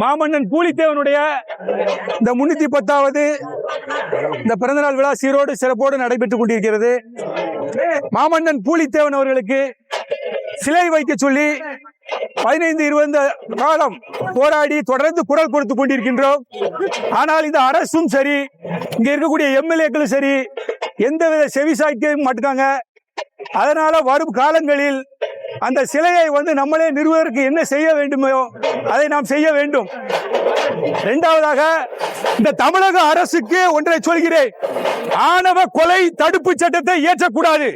மாமன்னன் பூலித்தேவனுடைய இந்த முன்னூத்தி பத்தாவது இந்த பிறந்தநாள் விழா சீரோடு சிறப்போடு நடைபெற்றுக் கொண்டிருக்கிறது. மாமன்னன் பூலித்தேவன் அவர்களுக்கு சிலை வைக்க சொல்லி பதினைந்து இருபது காலம் போராடி தொடர்ந்து குரல் கொடுத்து கொண்டிருக்கின்றோம். ஆனால் இந்த அரசும் சரி இங்க இருக்கக்கூடிய எம்எல்ஏக்களும் சரி எந்தவித செவி சாய்க்க மாட்டுக்காங்க. அதனால வரும் காலங்களில் அந்த சிலையை வந்து நம்மளே நிறுவதற்கு என்ன செய்ய வேண்டுமோ அதை நாம் செய்ய வேண்டும். இரண்டாவதாக இந்த தமிழக அரசுக்கு ஒன்றை சொல்கிறேன். ஆணவ கொலை தடுப்பு சட்டத்தை இயற்றக்கூடாது.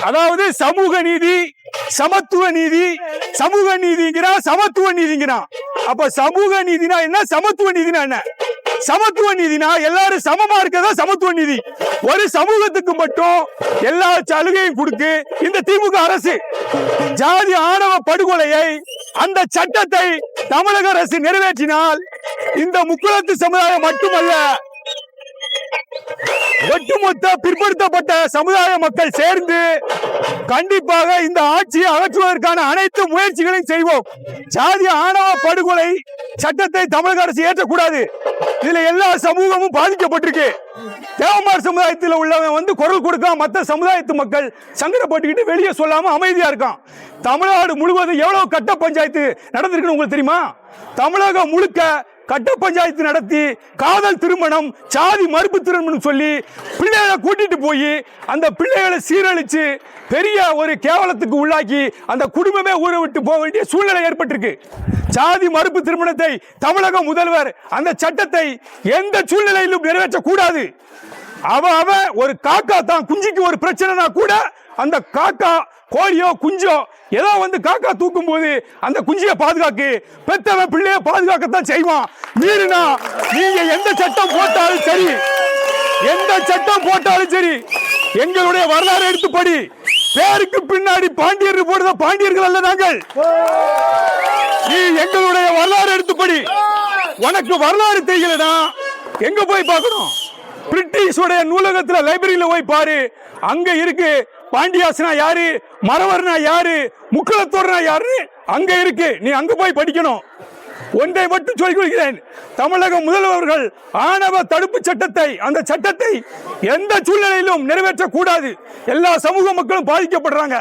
அதாவது சமூக நீதி சமத்துவ நீதி சமூக நீதிங்கிறா சமத்துவ நீதிங்கிறா. அப்ப சமூக நீதினா என்ன? சமத்துவ நீதினா என்ன? சமத்துவ நீதினா எல்லாரும் சமமா இருக்கதா சமத்துவ நீதி. ஒரு சமூகத்துக்கு மட்டும் எல்லா சலுகையும் கொடுத்து இந்த திமுக அரசு ஜாதி ஆணவ படுகொலையை அந்த சட்டத்தை தமிழக அரசு நிறைவேற்றினால் இந்த முக்குளத்து சமுதாயம் மட்டுமல்ல ஒட்டுமொத்த பிற்படுத்தப்பட்ட சமுதாய மக்கள் சேர்ந்து கண்டிப்பாக இந்த ஆட்சியை அகற்றுவதற்கான அனைத்து முயற்சிகளையும் செய்வோம். ஜாதி ஆணவ படுகொலை சட்டத்தை தமிழக அரசு ஏற்றக்கூடாது. இதுல எல்லா சமூகமும் பாதிக்கப்பட்டிருக்கு. தேவமார் சமுதாயத்தில் உள்ளவன் வந்து குரல் கொடுக்காம மற்ற சமுதாயத்து மக்கள் சங்கடப்பட்டுக்கிட்டு வெளியே சொல்லாம அமைதியா இருக்கான். தமிழ்நாடு முழுவதும் எவ்வளவு கட்ட பஞ்சாயத்து நடந்திருக்குன்னு உங்களுக்கு தெரியுமா? தமிழகம் முழுக்க கட்ட பஞ்சாயத்து நடத்தி காதல் திருமணம் சாதி மறுப்பு திருமணம் சொல்லி பிள்ளைகளை கூட்டிட்டு போய் அந்த பிள்ளைகளை சீரழிச்சு பெரிய ஒரு கேவலத்துக்கு உள்ளாக்கி அந்த குடும்பமே ஊரை விட்டு போக வேண்டிய சூழ்நிலை ஏற்பட்டிருக்கு. சாதி மறுப்பு திருமணத்தை தமிழக முதல்வர் அந்த சட்டத்தை எந்த சூழ்நிலையிலும் நிறைவேற்றக்கூடாது. அவ அவ ஒரு காக்கா தான் குஞ்சிக்கு ஒரு பிரச்சனைனா கூட அந்த காக்கா கோழியோ குஞ்சோ ஏதோ வந்து காக்கா தூக்கும் போது அந்த குஞ்சியை பாதுகாக்கு. பெத்தவன் பிள்ளைய பாதுகாக்கத்தான் செய்வான். மீறினா நீங்க எந்த சட்டம் போட்டாலும் சரி. எந்த சட்டம் போட்டாலும் சரி. எங்களுடைய வரலாறு எடுத்து படி பேருக்கு பின்னாடி பாண்டியர் போடுற பாண்டியர்கள் அல்ல நாங்கள். நீ எங்களுடைய வரலாறு எடுத்து படி உனக்கு வரலாறு தெரியலனா எங்க போய் பார்க்கணும்? பிரிட்டிஷோடைய நூலகத்துல லைப்ரரியில போய் பாரு. அங்க இருக்கு பாண்டியாசுனா யாரு? மறவர்னா யாரு? முக்களத்தோர்னா யாரு? அங்க இருக்கு. நீ அங்க போய் படிக்கணும். ஒன்றை மட்டும் சொல்லிக் கொள்கிறேன். தமிழக முதல்வர்கள் ஆணவ தடுப்பு சட்டத்தை அந்த சட்டத்தை எந்த சூழ்நிலையிலும் நிறைவேற்றக்கூடாது. எல்லா சமூக மக்களும் பாதிக்கப்படுறாங்க.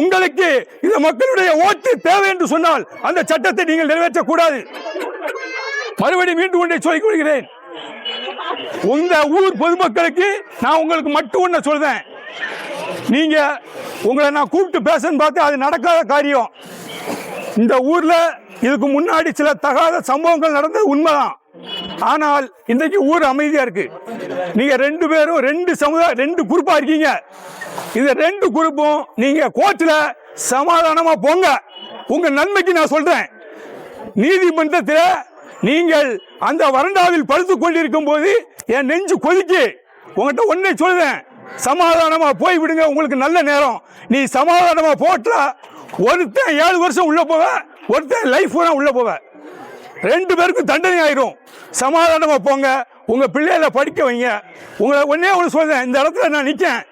உங்களுக்கு இந்த மக்களுடைய ஓட்டு தேவை என்று சொன்னால் அந்த சட்டத்தை நீங்கள் நிறைவேற்றக்கூடாது. மறுபடியும் மீண்டும் ஒன்றை சொல்லிக் கொள்கிறேன். உங்க ஊர் பொதுமக்களுக்கு நான் உங்களுக்கு மட்டும் ஒண்ணு சொல்றேன். நீங்க உங்களை நான் கூப்பிட்டு பேசன்னு பார்த்து அது நடக்காத காரியம். இந்த ஊர்ல இதுக்கு முன்னாடி சில தகாத சம்பவங்கள் நடந்தது உண்மைதான். ஆனால் இன்றைக்கு ஊர் அமைதியா இருக்கு. நீங்க ரெண்டு பேரும் ரெண்டு சமுதாய ரெண்டு குரூப்பா இருக்கீங்க. இந்த ரெண்டு குரூப்பும் நீங்க கோர்ட்ல சமாதானமா போங்க. உங்க நன்மைக்கு நான் சொல்றேன். நீதிமன்றத்தில் நீங்கள் அந்த வறண்டாவில் படுத்துக் கொண்டிருக்கும் போது என் நெஞ்சு கொதிக்கு. உங்கள்கிட்ட ஒன்னே சொல்றேன். சமாதானமா போய் விடுங்க உங்களுக்கு நல்ல நேரம். நீ சமாதானமா போட்டா ஒருத்தன் ஏழு வருஷம் உள்ள போவ ஒருத்தன் லைஃப் பூரா உள்ள போவ. ரெண்டு பேருக்கும் தண்டனை ஆயிரும். சமாதானமா போங்க. உங்க பிள்ளைகளை படிக்க வைங்க. உங்களை ஒன்னே ஒன்று சொல்றேன் இந்த இடத்துல நான் நிற்கேன்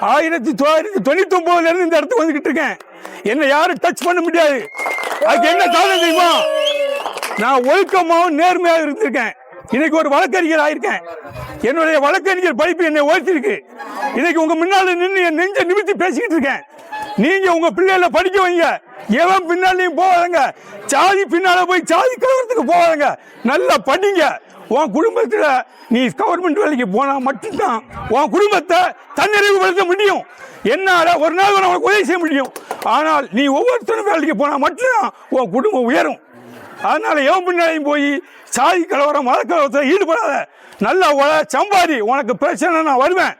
ஆயிரத்தி தொள்ளாயிரத்தி தொண்ணூத்தி ஒன்பதுல இருந்து இந்த இடத்துக்கு வந்துகிட்டு இருக்கேன். என்னை யாரும் டச் பண்ண முடியாது. அதுக்கு என்ன காரணம் தெரியுமா? நான் ஒழுக்கமாவும் நேர்மையாக இருந்திருக்கேன். இன்னைக்கு ஒரு வழக்கறிஞர் ஆயிருக்கேன். என்னுடைய வழக்கறிஞர் படிப்பு என்னை உயர்த்திருக்கு. இன்னைக்கு உங்க முன்னால நின்று என் நெஞ்ச நிமித்தி பேசிக்கிட்டு இருக்கேன். நீங்க உங்க பிள்ளைகளை படிக்க வைங்க. எவன் பின்னாலையும் போவாதங்க சாதி பின்னால போய் சாதி கலவரத்துக்கு போவாதங்க நல்லா படிங்க. உன் குடும்பத்துல நீ கவர்மெண்ட் வேலைக்கு போனா மட்டும்தான் உன் குடும்பத்தை தன்னிறைவுபடுத்த முடியும். என்னால ஒரு நாள் உனக்கு உதவி செய்ய முடியும். ஆனால் நீ ஒவ்வொருத்தரும் வேலைக்கு போனா மட்டும்தான் உன் குடும்பம் உயரும். அதனால எவன் பின்னாலையும் போய் சாதி கலவரம் மத கலவரத்தில் ஈடுபடாத. நல்லா உழ சம்பாதி உனக்கு பிரச்சனை நான் வருவேன்.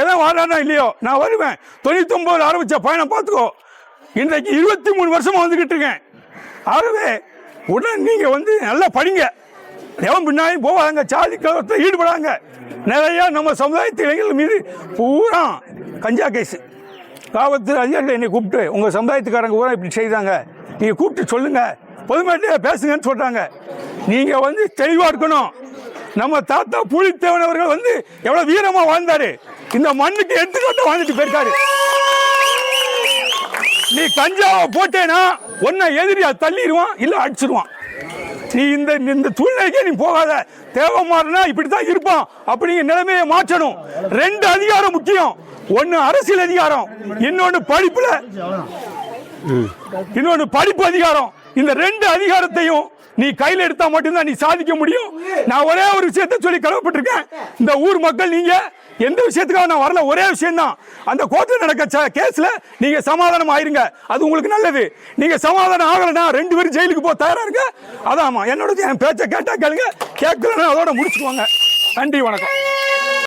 எதை வாடானா இல்லையோ நான் வருவேன். தொண்ணூத்தொம்பது ஆரம்பித்த பயணம் பார்த்துக்கோ. இன்றைக்கு இருபத்தி மூணு வருஷமாக வந்துக்கிட்டு இருக்கேன். ஆகவே உடனே நீங்கள் வந்து நல்லா படிங்க. எவன் பின்னாலையும் போவாங்க சாதி கலவரத்தில் ஈடுபடாங்க நிறையா நம்ம சமுதாயத்து இளைஞர்கள் மீது பூரா கஞ்சா கேஸ். காவல்துறை அதிகாரிகள் என்னை கூப்பிட்டு உங்கள் சமுதாயத்துக்காரங்க பூரா இப்படி செய்தாங்க. நீங்கள் கூப்பிட்டு சொல்லுங்கள் பொதுமக்களே பேசுங்கன்னு சொல்றாங்க. நீங்க வந்து தெளிவா இருக்கணும். நம்ம தாத்தா புலித்தேவன் அவர்கள் வந்து எவ்வளவு வீரமா வாழ்ந்தாரு. இந்த மண்ணுக்கு எடுத்துக்காட்ட வாழ்ந்துட்டு போயிருக்காரு. நீ கஞ்சாவை போட்டேனா ஒன்ன எதிரியா தள்ளிடுவான் இல்ல அடிச்சிருவான் நீ இந்த இந்த சூழ்நிலைக்கே நீ போகாத. தேவமாறனா இப்படித்தான் இருப்பான். அப்படிங்கிற நிலைமையை மாற்றணும். ரெண்டு அதிகாரம் முக்கியம். ஒன்னு அரசியல் அதிகாரம் இன்னொன்னு படிப்புல. இன்னொன்னு படிப்பு அதிகாரம். இந்த ரெண்டு அதிகாரத்தையும் நீ கையில் எடுத்தா மட்டும்தான் நீ சாதிக்க முடியும். நான் ஒரே ஒரு விஷயத்தை சொல்லி கடமைப்பட்டிருக்கேன் இந்த ஊர் மக்கள் நீங்க எந்த விஷயத்துக்காக நான் வரல? ஒரே விஷயம் தான் அந்த கோர்ட்டில் நடக்க கேஸ்ல நீங்க சமாதானம் ஆயிருங்க. அது உங்களுக்கு நல்லது. நீங்க சமாதானம் ஆகலைன்னா ரெண்டு பேரும் ஜெயிலுக்கு போக தயாரா இருங்க. அதாம்மா என்னோட என் பேச்சை கேட்டா கேளுங்க. கேட்கலன்னா அதோட முடிச்சுக்குவாங்க. நன்றி வணக்கம்.